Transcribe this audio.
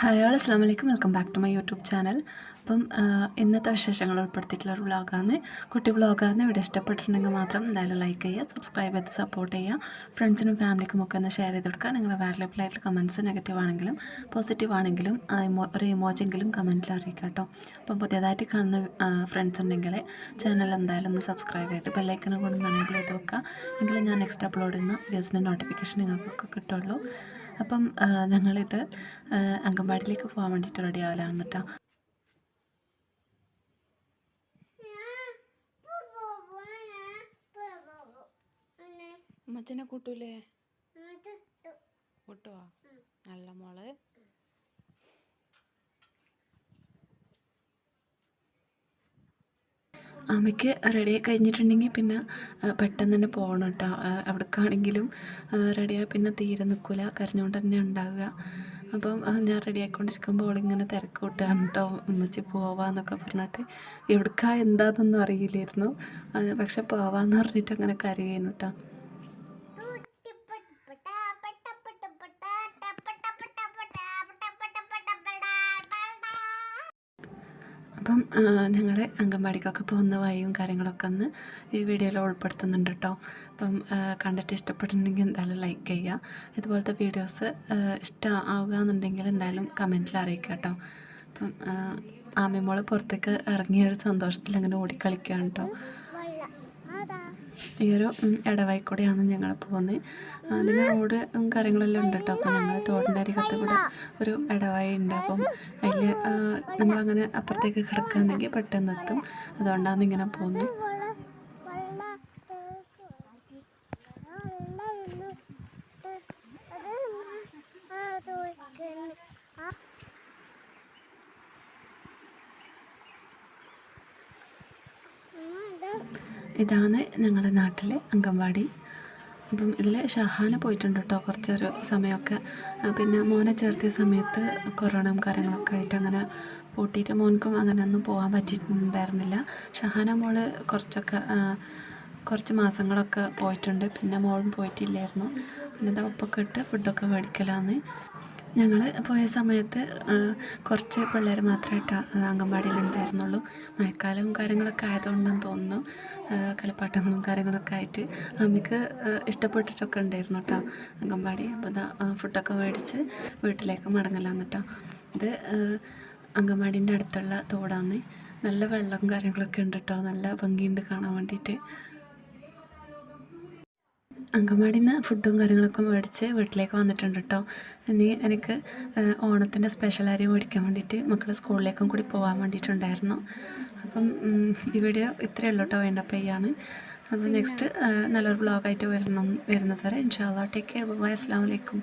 Hi all അസ്സാം വലൈക്കും welcome back to my YouTube channel അപ്പം ഇന്നത്തെ വിശേഷങ്ങൾ ഉൾപ്പെടുത്തിയിട്ടുള്ള ഒരു വ്ളോഗാണ്. കുട്ടി വ്ളോഗാണ്. ഇവിടെ ഇഷ്ടപ്പെട്ടിട്ടുണ്ടെങ്കിൽ മാത്രം എന്തായാലും ലൈക്ക് ചെയ്യുക സബ്സ്ക്രൈബ് ചെയ്ത് സപ്പോർട്ട് ചെയ്യുക. ഫ്രണ്ട്സിനും ഫാമിലിക്കും ഒക്കെ ഒന്ന് ഷെയർ ചെയ്ത് കൊടുക്കുക. നിങ്ങളുടെ വാട്ട്ലപ്പിലായിട്ടുള്ള കമന്റ്സ് നെഗറ്റീവ് ആണെങ്കിലും പോസിറ്റീവ് ആണെങ്കിലും ഒരു ഇമോജെങ്കിലും കമന്റിൽ അറിയിക്കുക കേട്ടോ. അപ്പം പുതിയതായിട്ട് കാണുന്ന ഫ്രണ്ട്സ് ഉണ്ടെങ്കിൽ ചാനൽ എന്തായാലും ഒന്ന് സബ്സ്ക്രൈബ് ചെയ്ത് ബെല്ലൈക്കനും കൂടെ ഒന്ന് എനേബിൾ ചെയ്ത് വെക്കുക. എങ്കിലും ഞാൻ നെക്സ്റ്റ് അപ്ലോഡ് ചെയ്യുന്ന വീഡിയോസിന്റെ നോട്ടിഫിക്കേഷൻ നിങ്ങൾക്കൊക്കെ കിട്ടുള്ളൂ അപ്പം ഞങ്ങളിത് അങ്കൻവാടിയിലേക്ക് പോകാൻ വേണ്ടിയിട്ട് റെഡി ആവലാണ് കേട്ടോ അമ്മച്ചനെ കൂട്ടൂലേ? കൂട്ടുവാ? നല്ല മോൾ. അമ്മയ്ക്ക് റെഡി ആയി കഴിഞ്ഞിട്ടുണ്ടെങ്കിൽ പിന്നെ പെട്ടെന്ന് തന്നെ പോകണം കേട്ടോ. എവിടേക്കാണെങ്കിലും റെഡിയായി പിന്നെ തീരെ നിൽക്കില്ല കരഞ്ഞുകൊണ്ട് തന്നെ ഉണ്ടാവുക. അപ്പം ഞാൻ റെഡി ആയിക്കൊണ്ടിരിക്കുമ്പോൾ അവളിങ്ങനെ തിരക്ക് കൂട്ടുകയാണ് കേട്ടോ. ഉമ്മച്ചി പോവാന്നൊക്കെ പറഞ്ഞിട്ട് എവിടേക്കാ എന്താണെന്നൊന്നും അറിയില്ലായിരുന്നു. പക്ഷെ പോവാന്ന് പറഞ്ഞിട്ട് അങ്ങനെ കരയുന്നു കേട്ടോ. അപ്പം ഞങ്ങൾ അംഗൻവാടിക്കൊക്കെ പോകുന്ന വഴിയും കാര്യങ്ങളൊക്കെ ഒന്ന് ഈ വീഡിയോയിൽ ഉൾപ്പെടുത്തുന്നുണ്ട് കേട്ടോ അപ്പം കണ്ടിട്ട് ഇഷ്ടപ്പെട്ടിട്ടുണ്ടെങ്കിൽ എന്തായാലും ലൈക്ക് ചെയ്യുക. ഇതുപോലത്തെ വീഡിയോസ് ഇഷ്ടമാവുക എന്നുണ്ടെങ്കിൽ എന്തായാലും കമന്റിൽ അറിയിക്കുക കേട്ടോ അപ്പം ആമിമോൾ പുറത്തേക്ക് ഇറങ്ങിയ ഒരു സന്തോഷത്തിൽ അങ്ങനെ ഓടിക്കളിക്കുകയാണ് കേട്ടോ ഈ ഒരു ഇടവായിക്കൂടെയാണ് ഞങ്ങൾ പോകുന്നത്. അതിന് റോഡ് കാര്യങ്ങളെല്ലാം ഉണ്ട് കേട്ടോ അപ്പം ഞങ്ങൾ തോടിന്റെ കൂടെ ഒരു ഇടവായി ഉണ്ട് അപ്പം അതിൽ നമ്മളങ്ങനെ അപ്പുറത്തേക്ക് കിടക്കുകയാണെങ്കിൽ പെട്ടെന്ന് എത്തും. അതുകൊണ്ടാണ് ഇങ്ങനെ പോകുന്നത്. ഇതാണ് ഞങ്ങളുടെ നാട്ടിലെ അംഗൻവാടി. അപ്പം ഇതിൽ ഷഹാന പോയിട്ടുണ്ട് കേട്ടോ കുറച്ചൊരു സമയമൊക്കെ. പിന്നെ മോനെ ചേർത്തിയ സമയത്ത് കൊറോണയും കാര്യങ്ങളൊക്കെ ആയിട്ട് അങ്ങനെ പൂട്ടിയിട്ട് മോൻക്കും അങ്ങനെ ഒന്നും പോകാൻ പറ്റിയിട്ടുണ്ടായിരുന്നില്ല. ഷഹാന മോൾ കുറച്ചൊക്കെ കുറച്ച് മാസങ്ങളൊക്കെ പോയിട്ടുണ്ട്. പിന്നെ മോളും പോയിട്ടില്ലായിരുന്നു. പിന്നെ ഇതാ ഉപ്പൊക്കെ ഇട്ട് ഫുഡൊക്കെ മേടിക്കലാന്ന്. ഞങ്ങൾ പോയ സമയത്ത് കുറച്ച് പിള്ളേർ മാത്രമായിട്ട് അംഗൻവാടിയിൽ ഉണ്ടായിരുന്നുള്ളൂ മഴക്കാലവും കാര്യങ്ങളൊക്കെ ആയതുകൊണ്ടെന്ന് തോന്നുന്നു. കളിപ്പാട്ടങ്ങളും കാര്യങ്ങളൊക്കെ ആയിട്ട് അമ്മയ്ക്ക് ഇഷ്ടപ്പെട്ടിട്ടൊക്കെ ഉണ്ടായിരുന്നു കേട്ടോ അംഗൻവാടി. അപ്പോൾ ഇതാ ഫുഡൊക്കെ മേടിച്ച് വീട്ടിലേക്ക് മടങ്ങലാന്ന് കേട്ടോ ഇത് അംഗൻവാടീന്റെ അടുത്തുള്ള തോടാന്ന് നല്ല വെള്ളവും കാര്യങ്ങളൊക്കെ ഉണ്ട് കേട്ടോ നല്ല ഭംഗിയുണ്ട് കാണാൻ വേണ്ടിയിട്ട് അങ്കമാടിയിൽ നിന്ന് ഫുഡും കാര്യങ്ങളൊക്കെ മേടിച്ച് വീട്ടിലേക്ക് വന്നിട്ടുണ്ട് കേട്ടോ ഇനി എനിക്ക് ഓണത്തിന്റെ സ്പെഷ്യൽ അരി മേടിക്കാൻ വേണ്ടിയിട്ട് മക്കളെ സ്കൂളിലേക്കും കൂടി പോകാൻ വേണ്ടിയിട്ടുണ്ടായിരുന്നു. അപ്പം ഈ വീഡിയോ ഇത്രയേ ഉള്ളൂ കേട്ടോ വേണ്ടപ്പോൾ ചെയ്യാണ് അപ്പം നെക്സ്റ്റ് നല്ലൊരു ബ്ലോഗായിട്ട് വരണം വരുന്നത് വരെ. ഇൻഷാല്ലാ ടേക്ക് കെയർ ബൈ അസ്സാം വലൈക്കും